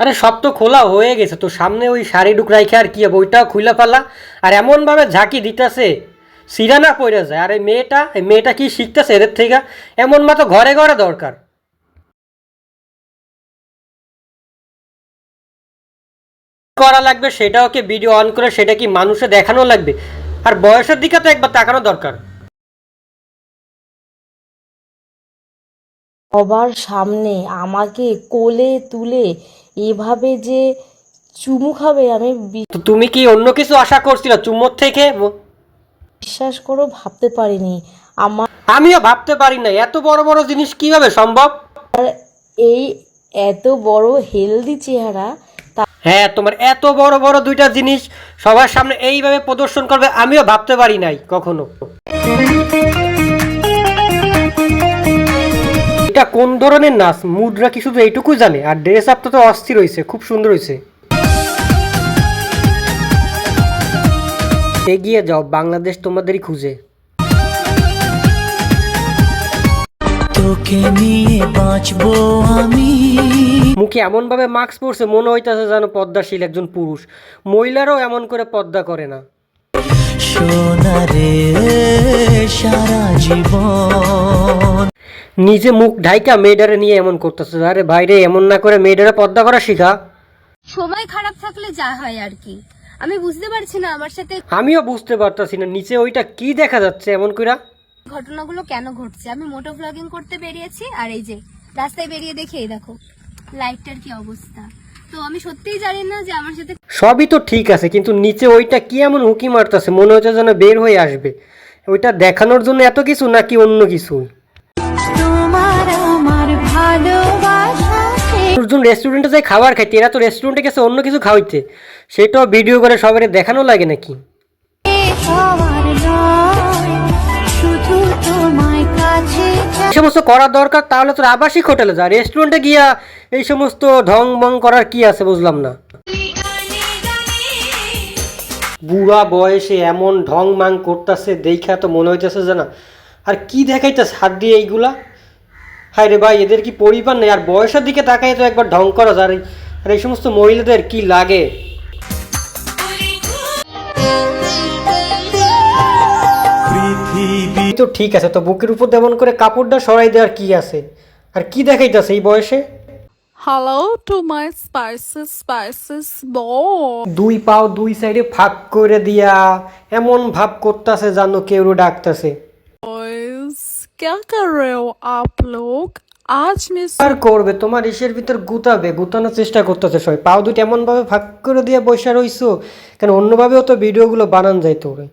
আরে সব তো খোলা হয়ে গেছে, তো সামনে ওই শাড়ি ডুক রাইখে আর কি হবে? খুলে ফেলা আর এমনভাবে ঝাঁকি দিতেছে সিরানা পড়ে যায়। আর এই মেয়েটা এই মেয়েটা কি শিখতেছে এদের থেকে? এমন মতো ঘরে ঘরে দরকার। করা লাগবে সেটা ওকে ভিডিও অন করে, সেটা কি মানুষে দেখানো লাগবে? আর বয়সের দিকে তো একবার তাকানো দরকার। সবার সামনে আমাকে কোলে তুলে এভাবে যে চুমু খাবে আমি তো তুমি কি অন্য কিছু আশা করছিল চুম্বর থেকে? বিশ্বাস করো ভাবতে পারিনি। আমার আমিও ভাবতে পারি না এত বড় বড় জিনিস কীভাবে সম্ভব? এই এত বড় হেলদি চেহারা হ্যাঁ তোমার এত বড় বড় দুইটা জিনিস সবার সামনে এইভাবে প্রদর্শন করবে আমিও ভাবতে পারি নাই কখনো। এটা কোন ধরনের নাচ? মুদ্রা কি শুধু এইটুকু জানে? আর ড্রেস আপ তো অস্থির হয়েছে খুব সুন্দর হয়েছে। এগিয়ে যাও বাংলাদেশ তোমাদেরই খুঁজে। তোকে নিয়ে বাঁচবো আমি। মুখে এমনভাবে মাস্ক পরছে মনে হইতেছে যেন পদ্মাশীল একজন পুরুষ। মহিলারাও এমন করে পদ্মা করে না। সোনারে সারা জীবন। নিজে মুখ ঢাইকা মেয়েডারে নিয়ে এমন করতেছে আরে ভাইরে এমন না করে মেয়েডারে পদ্মা করা শিখা। সময় খারাপ থাকলে যা হয় আর কি। আমি বুঝতে পারছি না আমার সাথে আমিও বুঝতে পারতাছি না নিচে ওইটা কি দেখা যাচ্ছে এমন কইরা? ঘটনাগুলো কেন ঘটছে? আমি মোটো ব্লগিং করতে বেরিয়েছি আর এই যে রাস্তায় বেরিয়ে দেখে এই দেখো লাইটটার কি অবস্থা? তো আমি সত্যিই জানি না যে আমার সাথে সবই তো ঠিক আছে কিন্তু নিচে ওইটা কি এমন হুকি মারতেছে? মনে হচ্ছে যেন বের হয়ে আসবে। ওইটা দেখানোর জন্য এত কিছু নাকি অন্য কিছু? রেস্টুরেন্টে যাই খাবার খাইতে এরা তো রেস্টুরেন্টে গেছে অন্য কিছু খাওয়াইতে। সেটাও ভিডিও করে সবাই দেখানো লাগে নাকি? সমস্ত করা দরকার, তাহলে তোর আবাসিক হোটেলে যা রেস্টুরেন্টে গিয়া এই সমস্ত ঢং বং করার কি আছে বুঝলাম না। বুড়া বয়সে এমন ঢং মাং করতেছে দেখা তো মনে হইতেছে যে না আর কি দেখাইতেছে হাত দিয়ে এইগুলা? হায় রে ভাই, এদের কি পরিবার নেই? আর বয়সের দিকে তাকাই তো একবার ঢং করা যায়। আর এই সমস্ত মহিলাদের কি লাগে? তো ঠিক আছে তো বুকের উপর তেমন করে কাপড়টা সরাই দেওয়ার কি আছে আর কি দেখাইতেছে এই বয়সে Hello to my spices, spices boy. দুই পাও দুই সাইডে ফাঁক করে দিয়া এমন ভাব করতেছে জানো কেউ ডাকতেছে Boys, क्या कर रहे हो आप लोग? आज मैं আর করবে তোমার ইসের ভিতর গুতাবে গুতানোর চেষ্টা করতেছে সবাই পাও দুটো এমন ভাবে ফাঁক করে দিয়ে বসে রইছো কেন অন্যভাবেও তো ভিডিওগুলো বানান যায় তোরে